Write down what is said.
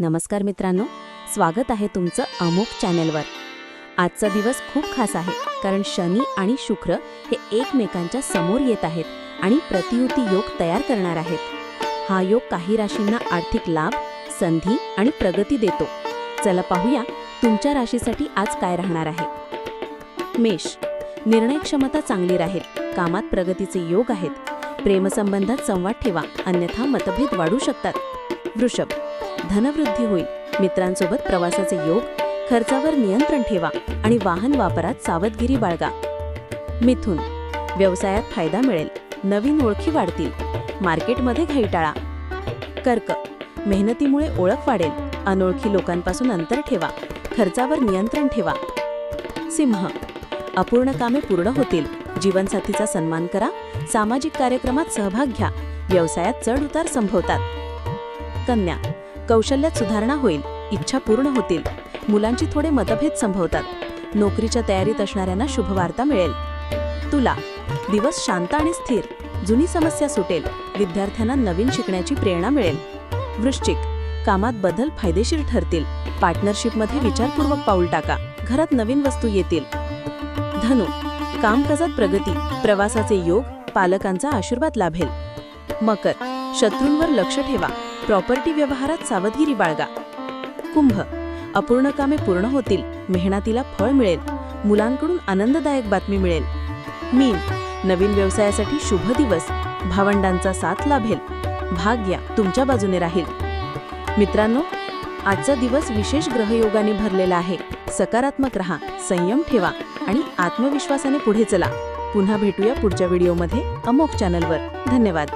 नमस्कार मित्रांनो स्वागत आहे तुमचं अमुक चॅनेलवर. आजचा दिवस खूप खास आहे कारण शनी आणि शुक्र हे एकमेकांच्या समोर येत आहेत आणि प्रतियुती योग तयार करणार आहेत. हा योग काही राशींना आर्थिक लाभ संधी आणि प्रगती देतो. चला पाहूया तुमच्या राशीसाठी आज काय राहणार आहे. मेष निर्णय क्षमता चांगली राहील कामात प्रगतीचे योग आहेत. प्रेमसंबंधात संवाद ठेवा अन्यथा मतभेद वाढू शकतात. वृषभ धनवृद्धी होईल. मित्रांसोबत प्रवासाचे योग खर्चावर नियंत्रण ठेवा आणि वाहन वापरात सावधगिरी बाळगा. मिथुन. व्यवसायात फायदा मिळेल. नवीन ओळखी वाढतील. मार्केटमध्ये घाई टाळा कर्क. मेहनतीमुळे ओळख वाढेल. अनोळखी लोकांपासून अंतर ठेवा. खर्चावर नियंत्रण ठेवा. सिंह. अपूर्ण कामे पूर्ण होतील. जीवनसाथीचा सन्मान करा. सामाजिक कार्यक्रमात सहभाग घ्या. व्यवसायात चढ उतार संभवतात. कन्या. कौशल्यात सुधारणा होईल इच्छा पूर्ण होतील. मुलांची थोडे मतभेद संभवतात. नोकरीच्या तयारीत असणाऱ्यांना शुभवार्ता मिळेल. तुला दिवस शांत आणि स्थिर. जुनी समस्या सुटेल. विद्यार्थ्यांना नवीन शिकण्याची प्रेरणा मिळेल. वृश्चिक कामात बदल फायदेशीर ठरतील. पार्टनरशिपमध्ये विचारपूर्वक पाऊल टाका. घरात नवीन वस्तू येतील. धनु कामकाजात प्रगती. प्रवासाचे योग पालकांचा आशीर्वाद लाभेल. मकर शत्रूंवर लक्ष ठेवा. प्रॉपर्टी व्यवहारात सावधगिरी बाळगा. कुंभ. अपूर्ण कामे पूर्ण होतील मेहनतीला फळ मिळेल मुलांकडून आनंददायक बातमी मिळेल. मीन. नवीन व्यवसायासाठी शुभ दिवस भावंडांचा साथ लाभेल भाग्य तुमच्या बाजूने राहील. मित्रांनो आजचा दिवस विशेष ग्रहयोगाने भरलेला आहे. सकारात्मक रहा संयम ठेवा आणि आत्मविश्वासाने पुढे चला. पुन्हा भेटूया पुढच्या व्हिडिओमध्ये अमोक चॅनलवर. धन्यवाद.